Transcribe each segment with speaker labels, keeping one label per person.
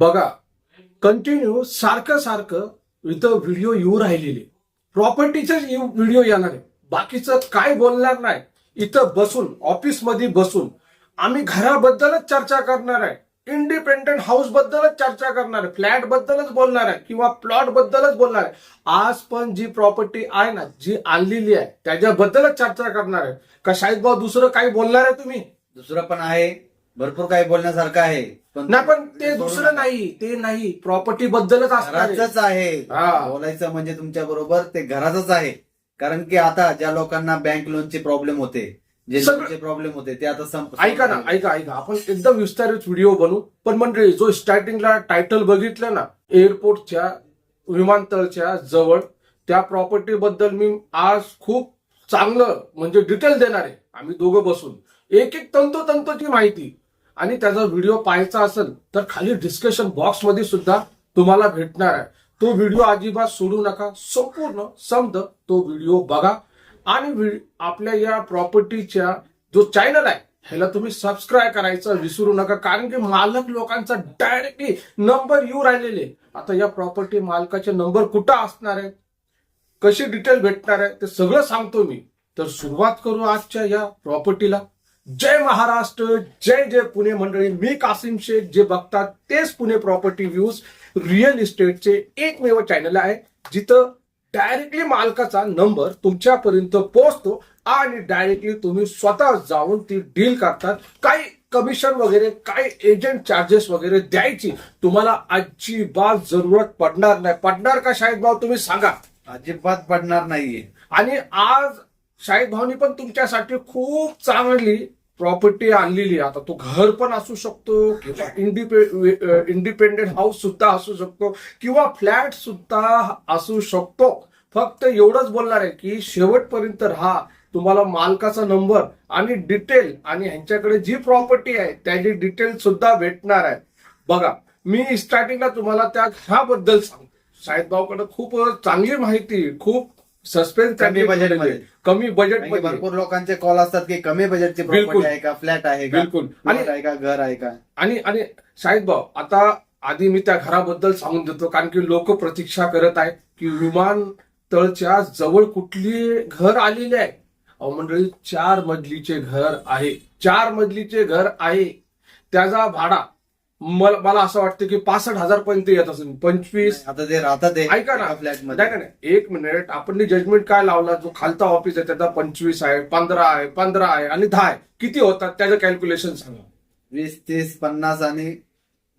Speaker 1: बघा कंटिन्यू सारखं सारखं इथं व्हिडिओ येऊ राहिलेले. प्रॉपर्टीचे व्हिडिओ येणार आहे. बाकीचं काय बोलणार नाही. इथं बसून ऑफिसमध्ये बसून आम्ही घराबद्दलच चर्चा करणार आहे. इंडिपेंडंट हाऊस बद्दलच चर्चा करणार आहे. फ्लॅट बद्दलच बोलणार आहे. किंवा प्लॉट बद्दलच बोलणार आहे. आज पण जी प्रॉपर्टी आहे ना जी आणलेली आहे त्याच्याबद्दलच चर्चा करणार आहे. का शाहिद भाऊ दुसरं काही बोलणार आहे तुम्ही?
Speaker 2: दुसरं पण आहे. भरपूर काही बोलण्यासारखं आहे.
Speaker 1: नाही पण ते दुसरं नाही ते नाही. प्रॉपर्टी बद्दलच असणार आहे.
Speaker 2: घराचंच आहे.
Speaker 1: हा.
Speaker 2: बोलायचं म्हणजे तुमच्या बरोबर ते घराचंच आहे. कारण की आता ज्या लोकांना बँक लोनचे प्रॉब्लेम होते जे
Speaker 1: सगळं-
Speaker 2: लोनचे प्रॉब्लेम होते ते आता संप
Speaker 1: ऐका ना ऐका ऐका. आपण एकदम विस्तारित व्हिडिओ बनवू. पण म्हणजे जो स्टार्टिंगला टायटल बघितलं ना एअरपोर्टच्या विमानतळच्या जवळ त्या प्रॉपर्टी बद्दल मी आज खूप चांगलं म्हणजे डिटेल देणार आहे. आम्ही दोघं बसून. एक एक तंतोतंतोची माहिती. आणि त्याचा व्हिडिओ पाहायचा असेल तर खाली डिस्कशन बॉक्समध्ये सुद्धा तुम्हाला भेटणार आहे. तो व्हिडिओ अजिबात सोडू नका. संपूर्ण समज तो व्हिडिओ बघा. आणि आपल्या या प्रॉपर्टीच्या जो चॅनल आहे ह्याला तुम्ही सबस्क्राईब करायचं विसरू नका. कारण की मालक लोकांचा डायरेक्टली नंबर येऊ राहिलेले. आता या प्रॉपर्टी मालकाचे नंबर कुठं असणार आहे? कशी डिटेल भेटणार आहे? ते सगळं सांगतो मी. तर सुरुवात करू आजच्या या प्रॉपर्टीला जय महाराष्ट्र जय जय पुणे मंडळी. मी कासिम शेख जे बघतात तेच पुणे प्रॉपर्टी व्ह्यूज रिअल इस्टेटचे एकमेव चॅनल आहे. जिथं डायरेक्टली मालकाचा नंबर तुमच्यापर्यंत पोहोचतो आणि डायरेक्टली तुम्ही स्वतः जाऊन ती डील करतात. काही कमिशन वगैरे काही एजंट चार्जेस वगैरे द्यायची. तुम्हाला अजिबात जरूरत पडणार नाही. पडणार का शाहिद भाऊ तुम्ही सांगा.
Speaker 2: अजिबात पडणार नाहीये.
Speaker 1: आणि आज शाहिद भाऊनी पण तुमच्यासाठी खूप चांगली प्रॉपर्टी आणलेली आता तो घर पण असू शकतो किंवा इंडिपे इंडिपेंडेंट हाऊस सुद्धा असू शकतो किंवा फ्लॅट सुद्धा असू शकतो. फक्त एवढंच बोलणार आहे की शेवटपर्यंत राहा. तुम्हाला मालकाचा नंबर आणि डिटेल आणि ह्यांच्याकडे जी प्रॉपर्टी आहे त्याची डिटेल सुद्धा भेटणार आहे. बघा मी स्टार्टिंगला तुम्हाला त्या ह्याबद्दल सांगतो. शाहिद खूप चांगली माहिती खूप सस्पेन्स
Speaker 2: कमी बजेटमध्ये.
Speaker 1: कमी बजेट
Speaker 2: भरपूर लोकांचे कॉल असतात की कमी बजेटची
Speaker 1: बिलकुल.
Speaker 2: प्रॉपर्टी आहे का फ्लॅट आहे का
Speaker 1: बिलकुल.
Speaker 2: आहे का घर आहे का
Speaker 1: आणि आणि शाहिद भाऊ आता आधी मी त्या घराबद्दल सांगून देतो कारण की लोक प्रतीक्षा करत आहेत की विमानतळच्या जवळ कुठली घर आलेले आहे अहो मंडळी चार मजलीचे घर आहे चार मजलीचे घर आहे त्याचा भाडा मला मला असं वाटतं की पासष्ट हजार पर्यंत येत असेल. पंचवीस
Speaker 2: आता ते राहतात
Speaker 1: ऐका ना.
Speaker 2: फ्लॅटमध्ये
Speaker 1: नाही, नाही एक मिनिट. आपण जजमेंट काय लावला? जो खालचा ऑफिस आहे त्याचा पंचवीस आहे पंधरा आहे पंधरा आहे आणि दहा आहे. किती होतात? त्याचं कॅल्क्युलेशन सांगा.
Speaker 2: वीस तीस पन्नास आणि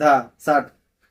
Speaker 2: दहा साठ.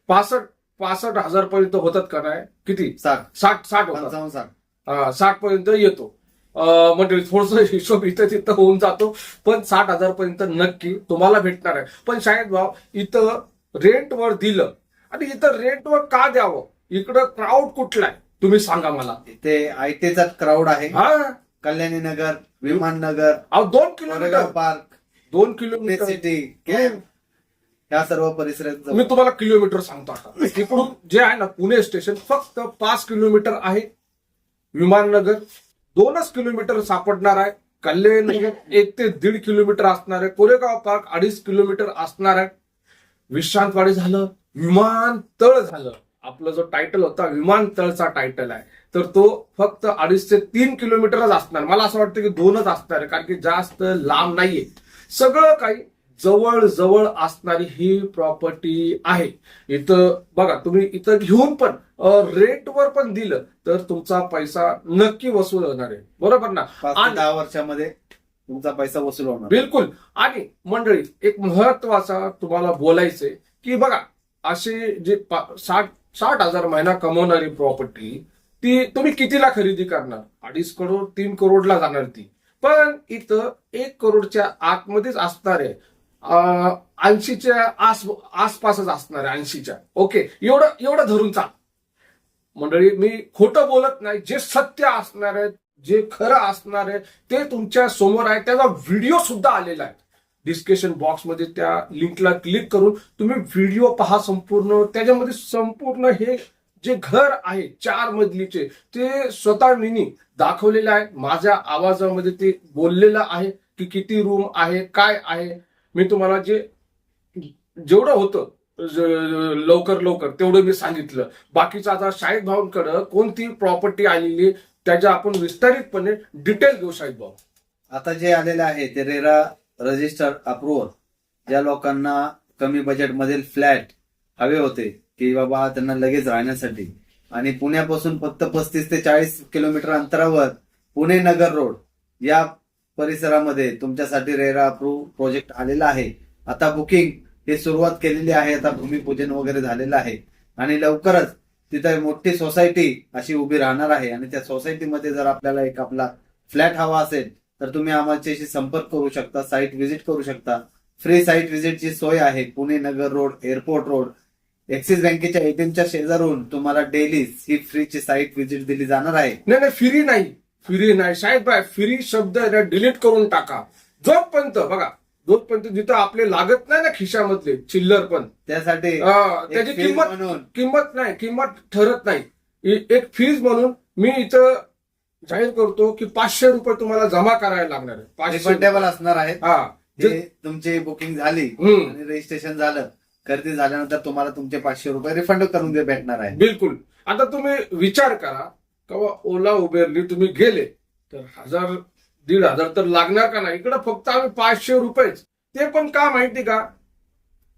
Speaker 1: पासष्ट पासष्ट हजार पर्यंत होतात का नाही? किती?
Speaker 2: साठ.
Speaker 1: साठ साठ होतात.
Speaker 2: साठ.
Speaker 1: साठ पर्यंत येतो. म्हणजे थोडस हिशोब इथं तिथं होऊन जातो. पण साठ हजार पर्यंत नक्की तुम्हाला भेटणार आहे. पण शायद भाव इथं रेंटवर दिलं. आणि इथं रेंटवर का द्यावं? इकडं क्राऊड कुठला आहे? तुम्ही सांगा मला.
Speaker 2: इथे आयटीचा क्राऊड आहे.
Speaker 1: हा?
Speaker 2: कल्याणी नगर विमान नगर
Speaker 1: अहो दोन किलोमीटर.
Speaker 2: पार्क
Speaker 1: दोन किलोमीटर.
Speaker 2: सिटी ह्या सर्व परिसरात
Speaker 1: मी तुम्हाला किलोमीटर सांगतो आता. इकडून जे आहे ना पुणे स्टेशन फक्त पाच किलोमीटर आहे. विमाननगर दोनच किलोमीटर सापडणार आहे. कल्याण एक ते दीड किलोमीटर असणार आहे. कोरेगाव पार्क अडीच किलोमीटर असणार आहे. विश्रांतवाडी झालं विमानतळ झालं. आपलं जो टायटल होता विमानतळचा टायटल आहे. तर तो फक्त अडीच ते तीन किलोमीटरच असणार. मला असं वाटतं की दोनच असणार आहे कारण की जास्त लांब नाहीये. सगळं काही जवळ जवळ असणारी ही प्रॉपर्टी आहे. इथं बघा तुम्ही इथं घेऊन पण रेटवर पण दिलं तर तुमचा पैसा नक्की वसूल होणार आहे. बरोबर ना?
Speaker 2: दहा वर्षामध्ये तुमचा पैसा वसूल होणार.
Speaker 1: बिलकुल. आणि मंडळी एक महत्त्वाचा तुम्हाला बोलायचंय की बघा असे जे साठ साठ हजार महिना कमवणारी प्रॉपर्टी ती तुम्ही कितीला खरेदी करणार? अडीच करोड तीन करोडला जाणार ती. पण इथं एक करोडच्या आतमध्येच असणार आहे. ऐंशीच्या आस आसपासच असणार आहे ऐंशीच्या. ओके एवढं एवढं धरून चाल. मंडळी मी खोटं बोलत नाही. जे सत्य असणार आहे जे खरं असणार आहे ते तुमच्यासमोर आहे. त्याचा व्हिडिओ सुद्धा आलेला आहे. डिस्कशन बॉक्समध्ये त्या लिंकला क्लिक करून तुम्ही व्हिडिओ पहा संपूर्ण. त्याच्यामध्ये संपूर्ण हे जे घर आहे चार मजलीचे ते स्वतः मिनी दाखवलेलं आहे. माझ्या आवाजामध्ये ते बोललेलं आहे की किती रूम आहे काय आहे. मी तुम्हाला जे जेवढं होतं लवकर लवकर तेवढं मी सांगितलं. बाकीचं आता शाहीद भाऊंकडं कोणती प्रॉपर्टी आलेली त्याच्या आपण विस्तारितपणे डिटेल घेऊ शाहीद भाऊ.
Speaker 2: आता जे आलेलं आहे ते रेरा रजिस्टर अप्रुव्हल ज्या लोकांना कमी बजेटमधील फ्लॅट हवे होते की बाबा त्यांना लगेच राहण्यासाठी. आणि पुण्यापासून फक्त पस्तीस ते चाळीस किलोमीटर अंतरावर पुणे नगर रोड या परिसरामध्ये तुमच्यासाठी रेरा अप्रूव्ह प्रोजेक्ट आलेला आहे. आता बुकिंग हे सुरुवात केलेली आहे. आता भूमिपूजन वगैरे झालेलं आहे. आणि लवकरच तिथे मोठी सोसायटी अशी उभी राहणार आहे. आणि त्या सोसायटीमध्ये जर आपल्याला एक आपला फ्लॅट हवा असेल तर तुम्ही आमच्याशी संपर्क करू शकता साईट व्हिजिट करू शकता. फ्री साईट व्हिजिटची सोय आहे. Pune Nagar road airport road. Axis बँकेच्या एटीएमच्या शेजारून तुम्हाला डेली ही फ्रीची साईट व्हिजिट दिली जाणार आहे.
Speaker 1: नाही नाही फ्री नाही. फ्री नाही. शाहीद भाई फ्री शब्द डिलीट करून टाका. जोपर्यंत बघा जोपर्यंत जिथं आपले लागत नाही ना खिशामधले चिल्लर पण.
Speaker 2: त्यासाठी
Speaker 1: त्याची किंमत किंमत नाही किंमत ठरत नाही. एक फीज म्हणून मी इथं जाहीर करतो की पाचशे रुपये तुम्हाला जमा करायला लागणार आहे. पाचशे
Speaker 2: रिफंडेबल असणार आहे
Speaker 1: हा.
Speaker 2: तुमची बुकिंग झाली. आणि रजिस्ट्रेशन झालं. खरेदी झाल्यानंतर तुम्हाला तुमचे पाचशे रुपये रिफंड करून दे भेटणार आहे.
Speaker 1: बिलकुल. आता तुम्ही विचार करा किंवा ओला उबेरनी तुम्ही गेले तर हजार दीड हजार तर लागणार का नाही? इकडे फक्त आम्ही पाचशे रुपयेच. ते पण का माहिती का?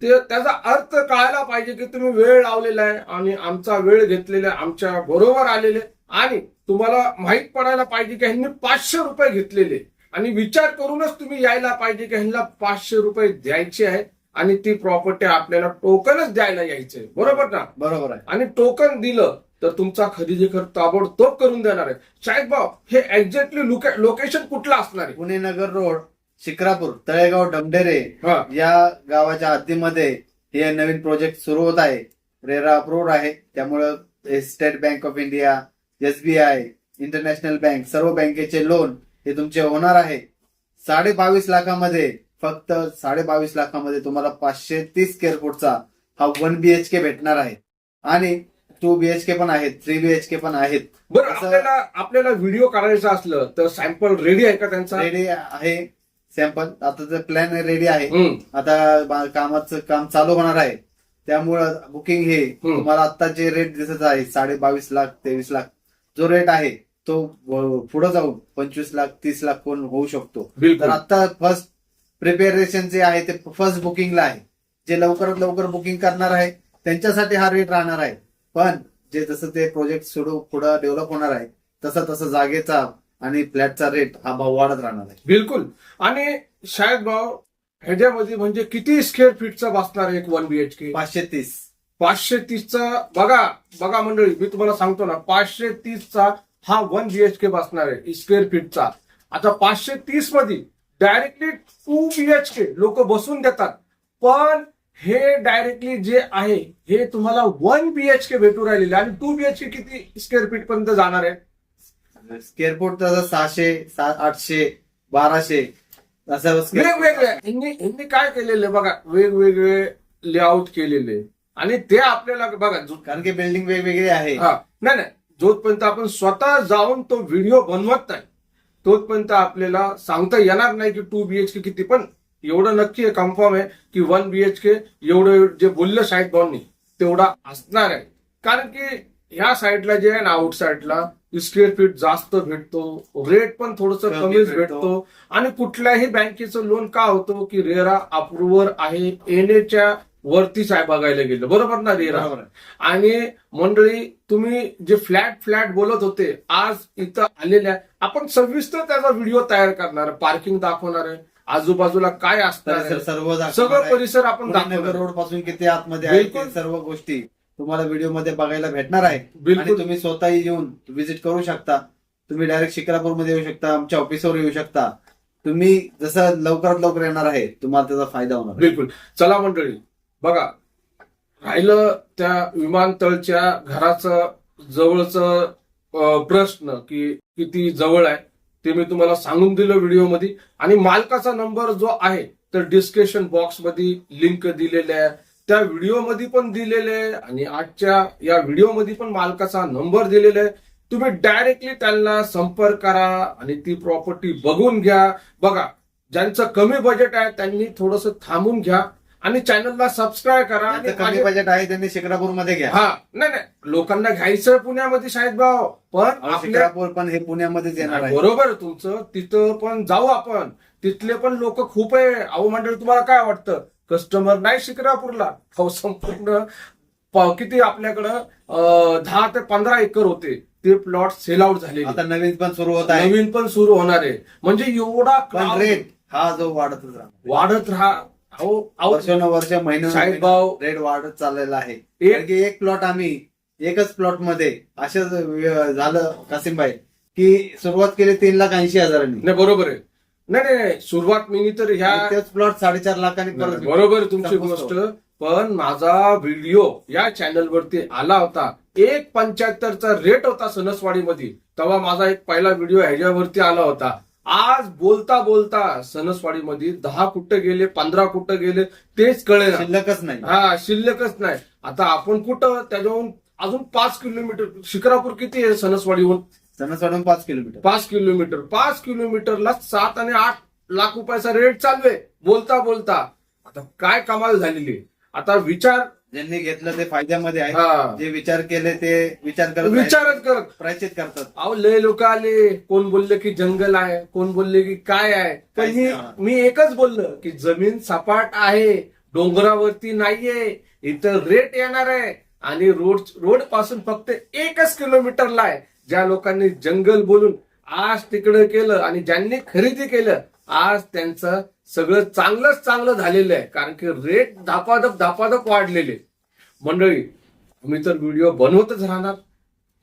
Speaker 1: ते त्याचा अर्थ कळायला पाहिजे की तुम्ही वेळ लावलेला आहे आणि आमचा वेळ घेतलेला आहे आमच्या बरोबर आलेले आणि तुम्हाला माहीत पडायला पाहिजे की ह्यांनी पाचशे रुपये घेतलेले. आणि विचार करूनच तुम्ही यायला पाहिजे की ह्यांना पाचशे रुपये द्यायचे आहे आणि ती प्रॉपर्टी आपल्याला टोकनच द्यायला यायचंय बरोबर ना?
Speaker 2: बरोबर आहे.
Speaker 1: आणि टोकन दिलं तर तुमचा खरेदी खर्च ताबडतोब करून देणार आहे. शाहीद भाऊ हे एक्झॅक्टली लोकेशन कुठलं असणार आहे?
Speaker 2: पुणे नगर रोड शिक्रापूर तळेगाव डमडेरे
Speaker 1: हा.
Speaker 2: या गावाच्या हद्दीमध्ये हे नवीन प्रोजेक्ट सुरू होत आहे. रेरा अप्रूव्ड आहे. त्यामुळं State Bank of India SBI international bank सर्व बँकेचे लोन हे तुमचे होणार आहे. साडे बावीस लाखामध्ये फक्त साडे बावीस लाखामध्ये तुम्हाला पाचशे तीस स्क्वेअर फूटचा हा वन बीएचके भेटणार आहे. आणि टू बीएचके पण आहेत थ्री बीएचके पण आहेत.
Speaker 1: बरं
Speaker 2: असं-
Speaker 1: आपल्याला आपल्याला व्हिडिओ काढायचा असलं तर सॅम्पल रेडी आहे का त्यांचा?
Speaker 2: रेडी आहे सॅम्पल आता प्लॅन रेडी आहे.
Speaker 1: हम्म.
Speaker 2: आता बा- कामाचं काम चालू होणार आहे. त्यामुळं बुकिंग हे
Speaker 1: हम्म.
Speaker 2: तुम्हाला आता जे रेट दिसत आहे साडे बावीस लाख तेवीस लाख जो रेट आहे तो पुढे जाऊन पंचवीस लाख तीस लाख कोण होऊ शकतो. तर आता फर्स्ट प्रिपेरेशन जे आहे ते फर्स्ट बुकिंगला आहे. जे लवकरात लवकर बुकिंग करणार आहे त्यांच्यासाठी हा रेट राहणार आहे. पण जे जसं ते प्रोजेक्ट सुरू पुढे डेव्हलप होणार आहे तसं तसं जागेचा आणि फ्लॅटचा रेट हा भाव वाढत राहणार आहे.
Speaker 1: बिलकुल. आणि शायद भाऊ ह्याच्यामध्ये म्हणजे किती स्क्वेअर फीटचा बसणार आहे एक वन बीएचके
Speaker 2: पाचशे तीस.
Speaker 1: पाचशे तीसचा बघा बघा मंडळी मी तुम्हाला सांगतो ना पाचशे तीसचा हा वन बीएचके बसणार आहे स्क्वेअर फीटचा आता पाचशे तीसमध्ये डायरेक्टली टू बीएचके लोक बसून देतात. पण हे डायरेक्टली जे आहे हे तुम्हाला वन बीएचके भेटू राहिलेले आणि टू बीएचके किती स्क्वेअर फीट पर्यंत जाणार आहे?
Speaker 2: स्क्वेअर फूट तसं सहाशे सात आठशे बाराशे असं
Speaker 1: वेगवेगळे. यांनी यांनी काय केलेले बघा वेगवेगळे लेआउट केलेले. आणि ते आपल्याला बघा
Speaker 2: कारण की बिल्डिंग वेगवेगळी आहे.
Speaker 1: नाही नाही. जोपर्यंत आपण स्वतः जाऊन तो व्हिडिओ बनवत नाही तोपर्यंत आपल्याला सांगता येणार नाही की टू बीएचके किती पण एवढं नक्की कन्फर्म आहे की वन बीएचके एवढं जे बोललं साईड भाऊंनी तेवढा असणार आहे. कारण की ह्या साईडला जे आहे ना आउट साईडला स्क्वेअर फीट जास्त भेटतो रेट पण थोडस
Speaker 2: कमी
Speaker 1: कमीच
Speaker 2: भेटतो.
Speaker 1: आणि कुठल्याही बँकेचं लोन का होतं की रेरा अप्रुव्हर आहे एनएच्या वरतीच आहे बघायला गेलं. बरोबर ना रेरा. आणि मंडळी तुम्ही जे फ्लॅट फ्लॅट बोलत होते आज इथं आलेल्या आपण सविस्तर त्याचा व्हिडिओ तयार करणार पार्किंग दाखवणार आहे. आजूबाजूला काय आहे
Speaker 2: सर्व
Speaker 1: सगळं. परिसर आपण.
Speaker 2: रोडपासून किती आतमध्ये आहे सर्व गोष्टी तुम्हाला व्हिडिओमध्ये बघायला भेटणार आहे.
Speaker 1: बिलकुल.
Speaker 2: तुम्ही स्वतःही येऊन व्हिजिट करू शकता. तुम्ही डायरेक्ट शिक्रापूरमध्ये येऊ शकता आमच्या ऑफिसवर येऊ शकता. तुम्ही जसं लवकरात लवकर येणार आहे तुम्हाला त्याचा फायदा होणार.
Speaker 1: बिलकुल. चला मंडळी बघा. राहिलं त्या विमानतळच्या घराचं जवळचं प्रश्न की किती जवळ आहे. ते मी तुम्हाला सांगून दिलं व्हिडिओमध्ये. आणि मालकाचा नंबर जो आहे तर डिस्क्रिप्शन बॉक्समध्ये लिंक दिलेले आहे. त्या व्हिडिओमध्ये पण दिलेले आहे आणि आजच्या या व्हिडिओमध्ये पण मालकाचा नंबर दिलेला आहे. तुम्ही डायरेक्टली त्यांना संपर्क करा आणि ती प्रॉपर्टी बघून घ्या. बघा ज्यांचं कमी बजेट आहे त्यांनी थोडंसं थांबून घ्या. आणि चॅनलला सबस्क्राईब करा आणि
Speaker 2: कमी
Speaker 1: माझे-
Speaker 2: बजेट आहे त्यांनी शिक्रापूरमध्ये घ्या.
Speaker 1: हा नाही नाही लोकांना घ्यायचं पुण्यामध्ये शाहिद भाऊ पण
Speaker 2: अहो,
Speaker 1: आपल्या
Speaker 2: शिक्रापूर पण हे पुण्यामध्येच येणार आहे.
Speaker 1: बरोबर आहे तुमचं. तिथं पण जाऊ आपण. तिथले पण लोक खूप आहे. अहो मंडळी तुम्हाला काय वाटतं? कस्टमर नाही शिक्रापूरला अहो संपूर्ण प- किती आपल्याकडं अं, दहा ते पंधरा एकर होते. ते प्लॉट सेल आउट झालेले.
Speaker 2: आता नवीन पण सुरू होत आहे.
Speaker 1: नवीन पण सुरू होणार आहे. म्हणजे एवढा
Speaker 2: पण रेट हा जो वाढतच राहतो
Speaker 1: वाढत राहा
Speaker 2: वर्षानुवर्ष महिने
Speaker 1: साहेब भाऊ.
Speaker 2: रेट वाढत चाललेला आहे.
Speaker 1: एक-
Speaker 2: कारण की एक प्लॉट आम्ही एकच प्लॉटमध्ये असंच वे- झालं कासिमबाई की सुरुवात केली तीन लाख ऐंशी हजारांनी.
Speaker 1: नाही बरोबर आहे. नाही नाही, नाही सुरुवात मी तर ह्या
Speaker 2: तेच प्लॉट साडेचार लाखांनी
Speaker 1: बरोबर आहे तुमची. गोष्ट पण माझा व्हिडिओ या चॅनल वरती आला होता. एक पंच्याहत्तरचा रेट होता सणसवाडीमध्ये तेव्हा माझा एक पहिला व्हिडिओ ह्याच्यावरती आला होता. आज बोलता बोलता सणसवाडीमध्ये दहा कुठं गेले पंधरा कुठं गेले तेच कळे
Speaker 2: शिल्लकच नाही.
Speaker 1: हा शिल्लकच नाही. आता आपण कुठं त्याच्याहून अजून पाच किलोमीटर शिक्रापूर किती आहे सणसवाडीहून?
Speaker 2: सणासवाडून पाच किलोमीटर.
Speaker 1: पाच किलोमीटर. पाच किलोमीटरला सात आणि आठ लाख रुपयाचा रेट चालू आहे. बोलता बोलता. आता काय कमाल झालेली. आता विचार
Speaker 2: ज्यांनी घेतलं ते फायद्यामध्ये आहे. जे विचार केले ते विचार करत
Speaker 1: विचारच करत.
Speaker 2: प्रायचित करतात.
Speaker 1: अहो लय लोक आले. कोण बोलले की जंगल आहे? कोण बोलले की काय आहे? पण
Speaker 2: काहीच
Speaker 1: मी
Speaker 2: नाही.
Speaker 1: मी एकच बोललो की जमीन सपाट आहे. डोंगरावरती नाहीये. इथं रेट येणार आहे. आणि रोड रोडपासून फक्त एकच किलोमीटरला आहे. ज्या लोकांनी जंगल बोलून आज तिकडे केलं आणि ज्यांनी खरेदी केलं आज त्यांचं सगळं चांगलंच चांगलं झालेलं आहे. कारण की रेट धापाधप धापाधप वाढलेले मंडळी मी तर व्हिडिओ बनवतच राहणार.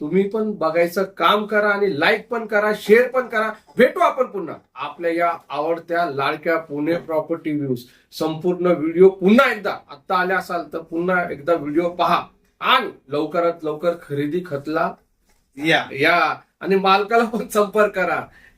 Speaker 1: तुम्ही पण बघायचं काम करा आणि लाईक पण करा शेअर पण करा. भेटू आपण पुन्हा. आपल्या या आवडत्या लाडक्या पुणे प्रॉपर्टी व्ह्यूज संपूर्ण व्हिडिओ पुन्हा एकदा. आत्ता आले असाल तर पुन्हा एकदा व्हिडिओ पहा. आणि लवकरात लवकर खरेदी खतला
Speaker 2: या.
Speaker 1: या. आणि मालकाला पण संपर्क करा.